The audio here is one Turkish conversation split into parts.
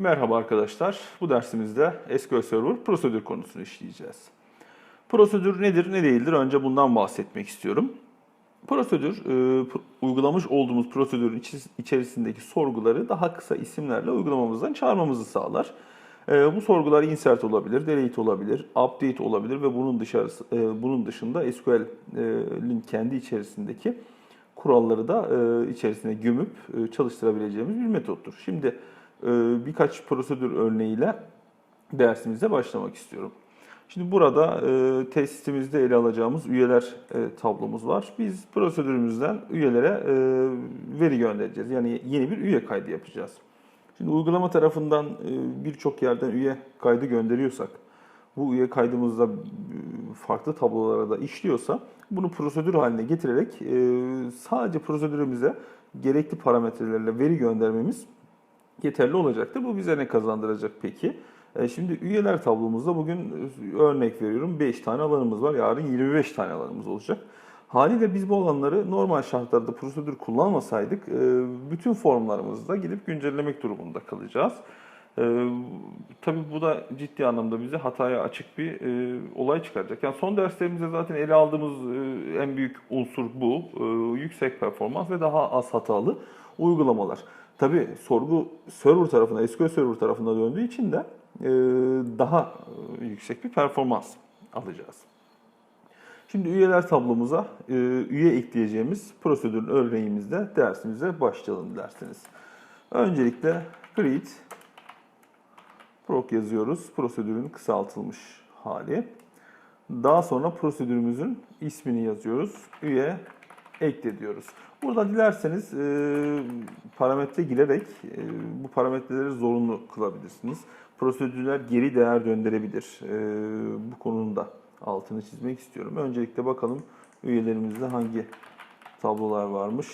Merhaba arkadaşlar. Bu dersimizde SQL Server prosedür konusunu işleyeceğiz. Prosedür nedir, ne değildir? Önce bundan bahsetmek istiyorum. Prosedür, e, uygulamış olduğumuz prosedürün içerisindeki sorguları daha kısa isimlerle uygulamamızdan çağırmamızı sağlar. E, bu sorgular insert olabilir, delete olabilir, update olabilir ve bunun dışarısı, e, bunun dışında SQL'in kendi içerisindeki kuralları da e, içerisine gömüp e, çalıştırabileceğimiz bir metottur. Şimdi e, birkaç prosedür örneğiyle dersimize başlamak istiyorum. Şimdi burada e, testimizde ele alacağımız üyeler e, tablomuz var. Biz prosedürümüzden üyelere e, veri göndereceğiz. Yani yeni bir üye kaydı yapacağız. Şimdi uygulama tarafından e, birçok yerden üye kaydı gönderiyorsak, bu üye kaydımızda farklı tablolara da işliyorsa bunu prosedür haline getirerek sadece prosedürümüze gerekli parametrelerle veri göndermemiz yeterli olacaktır. Bu bize ne kazandıracak peki? E, Şimdi üyeler tablomuzda bugün e, örnek veriyorum 5 tane alanımız var. Yarın 25 tane alanımız olacak. Haliyle biz bu alanları normal şartlarda prosedür kullanmasaydık e, bütün formlarımızda gidip güncellemek durumunda kalacağız. Tabii bu da ciddi anlamda bize hataya açık bir olay çıkaracak. Yani son derslerimizde zaten ele aldığımız en büyük unsur bu. Yüksek performans ve daha az hatalı uygulamalar. Tabii sorgu server tarafına, SQL server tarafına döndüğü için de e, daha e, yüksek bir performans alacağız. Şimdi üyeler tablomuza e, üye ekleyeceğimiz prosedürün örneğimizde dersimize başlayalım derseniz. Öncelikle create proc yazıyoruz. Prosedürün kısaltılmış hali. Daha sonra prosedürümüzün ismini yazıyoruz. Üye ekle diyoruz. Burada dilerseniz e, parametre girerek e, bu parametreleri zorunlu kılabilirsiniz. Prosedürler geri değer döndürebilir. E, bu konunun da altını çizmek istiyorum. Öncelikle bakalım üyelerimizde hangi tablolar varmış.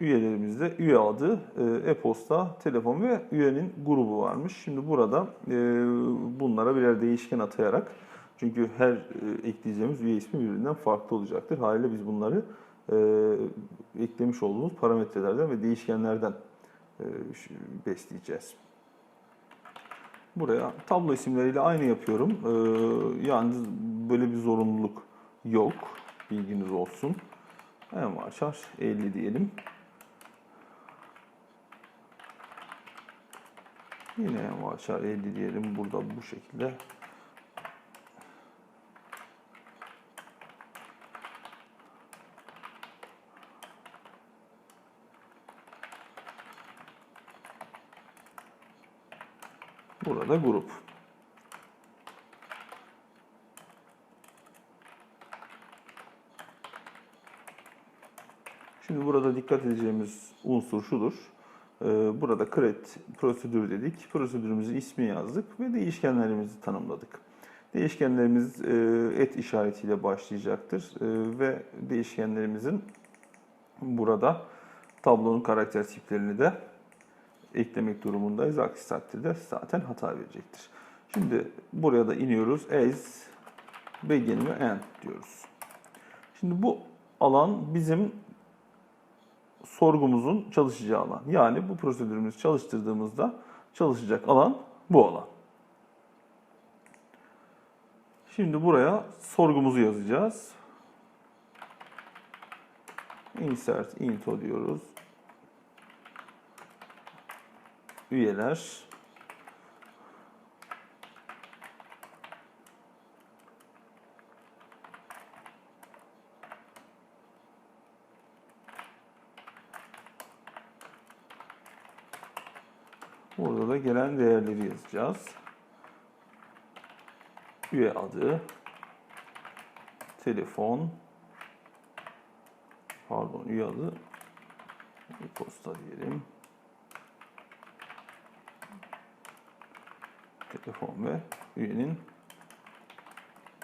Üyelerimizde üye adı, e, e-posta, telefon ve üyenin grubu varmış. Şimdi burada e, bunlara birer değişken atayarak çünkü her e, ekleyeceğimiz üye ismi birbirinden farklı olacaktır. Haliyle biz bunları e, eklemiş olduğumuz parametrelerden ve değişkenlerden e, besleyeceğiz. Buraya tablo isimleriyle aynı yapıyorum. E, yalnız böyle bir zorunluluk yok. Bilginiz olsun. Envarçar 50 diyelim. Yine envarçar 50 diyelim. Burada bu şekilde Burada grup. Şimdi burada dikkat edeceğimiz unsur şudur. Ee, Burada create prosedür dedik. Prosedürümüzün ismi yazdık ve değişkenlerimizi tanımladık. Değişkenlerimiz e, et işaretiyle başlayacaktır E, ve değişkenlerimizin burada tablonun karakter tiplerini de eklemek durumundayız. Aksi takdirde zaten hata verecektir. Şimdi buraya da iniyoruz. As begin ve end diyoruz. Şimdi bu alan bizim sorgumuzun çalışacağı alan. Yani bu prosedürümüzü çalıştırdığımızda çalışacak alan bu alan. Şimdi buraya sorgumuzu yazacağız. Insert into diyoruz. Üyeler. Burada da gelen değerleri yazacağız. Üye adı, telefon, pardon üye adı, posta diyelim. Telefon ve üyenin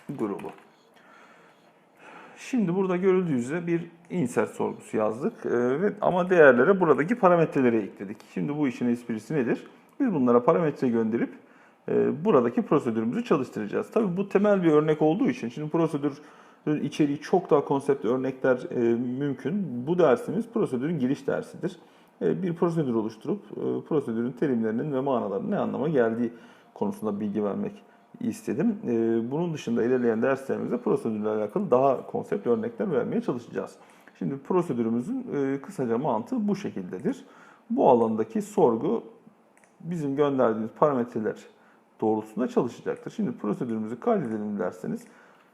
grubu. Şimdi burada görüldüğü üzere bir insert sorgusu yazdık. Ee, ama değerlere buradaki parametreleri ekledik. Şimdi bu işin esprisi nedir? Biz bunlara parametre gönderip e, buradaki prosedürümüzü çalıştıracağız. Tabii bu temel bir örnek olduğu için şimdi prosedür Böyle içeriği çok daha konsept örnekler e, mümkün. Bu dersimiz prosedürün giriş dersidir. E, bir prosedür oluşturup e, prosedürün terimlerinin ve manalarının ne anlama geldiği konusunda bilgi vermek istedim. E, bunun dışında ilerleyen derslerimizde prosedürle alakalı daha konsept örnekler vermeye çalışacağız. Şimdi prosedürümüzün e, kısaca mantığı bu şekildedir. Bu alandaki sorgu bizim gönderdiğimiz parametreler doğrultusunda çalışacaktır. Şimdi prosedürümüzü kaydedelim derseniz.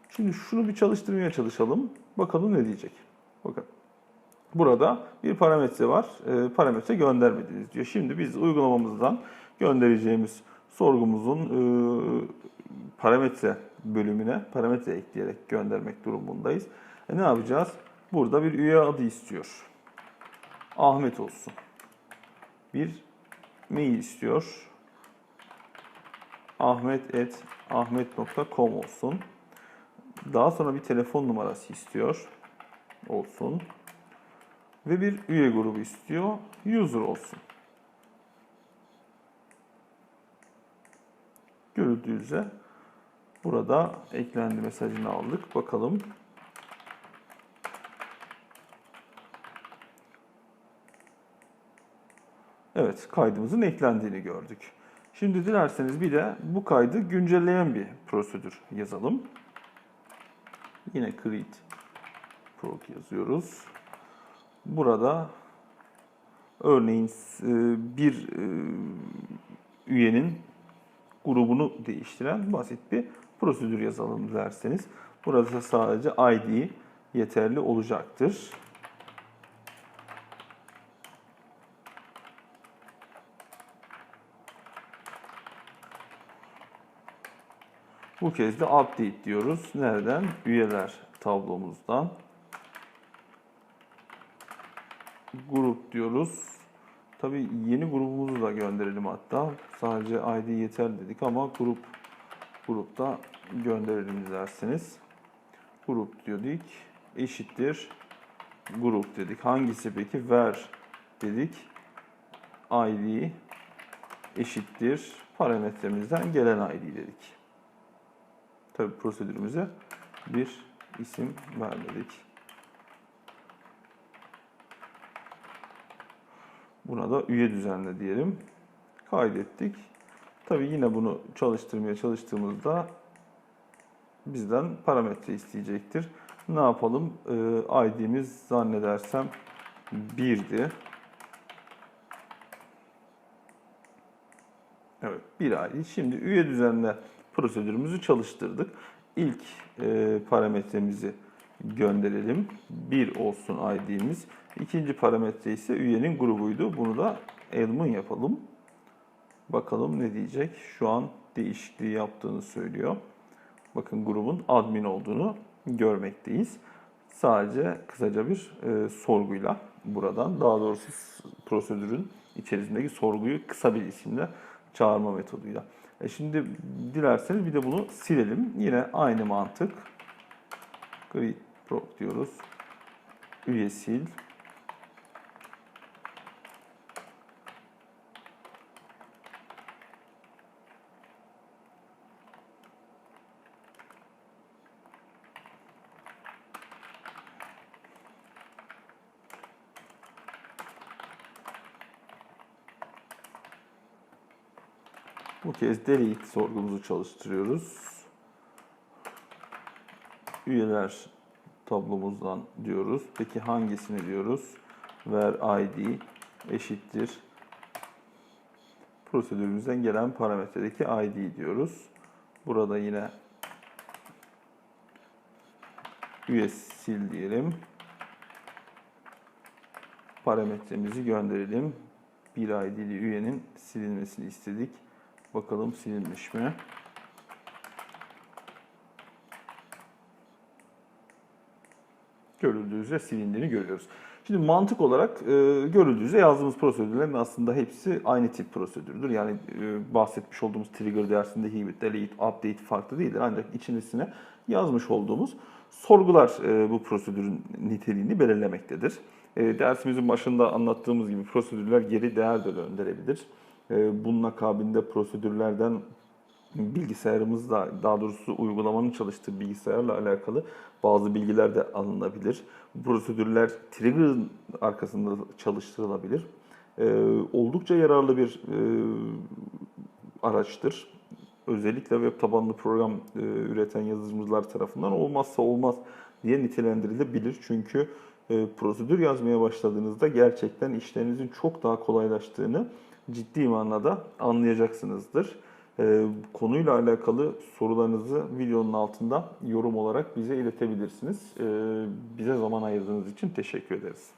Şimdi şunu bir çalıştırmaya çalışalım. Bakalım ne diyecek. Bakın. Burada bir parametre var. E, parametre göndermediniz diyor. Şimdi biz uygulamamızdan göndereceğimiz sorgumuzun e, parametre bölümüne parametre ekleyerek göndermek durumundayız. E, ne yapacağız? Burada bir üye adı istiyor. Ahmet olsun. Bir mail istiyor. Ahmet et ahmet.com olsun. Daha sonra bir telefon numarası istiyor. Olsun. Ve bir üye grubu istiyor. User olsun. Görüldüğü üzere burada eklendi mesajını aldık. Bakalım. Evet, kaydımızın eklendiğini gördük. Şimdi dilerseniz bir de bu kaydı güncelleyen bir prosedür yazalım. Yine create proc yazıyoruz. Burada örneğin e, bir e, üyenin grubunu değiştiren basit bir prosedür yazalım derseniz. Burada sadece ID yeterli olacaktır. Bu kez de update diyoruz. Nereden? Üyeler tablomuzdan. Grup diyoruz. Tabii yeni grubumuzu da gönderelim hatta. Sadece ID yeter dedik ama grup grupta gönderelim derseniz. Grup dedik. Eşittir. Grup dedik. Hangisi peki? Ver dedik. ID eşittir. Parametremizden gelen ID dedik. Tabi prosedürümüze bir isim vermedik. Buna da üye düzenle diyelim. Kaydettik. Tabi yine bunu çalıştırmaya çalıştığımızda bizden parametre isteyecektir. Ne yapalım? Ee, ID'miz zannedersem 1'di. Evet, bir ID. Şimdi üye düzenle prosedürümüzü çalıştırdık. İlk e, parametremizi gönderelim. 1 olsun ID'miz. İkinci parametre ise üyenin grubuydu. Bunu da admin yapalım. Bakalım ne diyecek. Şu an değişikliği yaptığını söylüyor. Bakın grubun admin olduğunu görmekteyiz. Sadece kısaca bir e, sorguyla buradan daha doğrusu prosedürün içerisindeki sorguyu kısa bir isimle çağırma metoduyla. E şimdi dilerseniz bir de bunu silelim. Yine aynı mantık. Grid proc diyoruz. Üye sil. Bu kez delete sorgumuzu çalıştırıyoruz. Üyeler tablomuzdan diyoruz. Peki hangisini diyoruz? Ver id eşittir. Prosedürümüzden gelen parametredeki id diyoruz. Burada yine üye sil diyelim. Parametremizi gönderelim. Bir id'li üyenin silinmesini istedik. Bakalım silinmiş mi? Görüldüğü üzere silindiğini görüyoruz. Şimdi mantık olarak e, görüldüğü üzere yazdığımız prosedürlerin aslında hepsi aynı tip prosedürdür. Yani e, bahsetmiş olduğumuz trigger dersindeki gibi delete, update farklı değildir. Ancak içerisine yazmış olduğumuz sorgular e, bu prosedürün niteliğini belirlemektedir. E, dersimizin başında anlattığımız gibi prosedürler geri değer de gönderebilir. E, bunun akabinde prosedürlerden bilgisayarımızla, daha doğrusu uygulamanın çalıştığı bilgisayarla alakalı bazı bilgiler de alınabilir. Bu prosedürler trigger'ın arkasında çalıştırılabilir. Ee, oldukça yararlı bir e, araçtır. Özellikle web tabanlı program e, üreten yazılımcılar tarafından olmazsa olmaz diye nitelendirilebilir. Çünkü e, prosedür yazmaya başladığınızda gerçekten işlerinizin çok daha kolaylaştığını ciddi manada anlayacaksınızdır. E, konuyla alakalı sorularınızı videonun altında yorum olarak bize iletebilirsiniz. E, bize zaman ayırdığınız için teşekkür ederiz.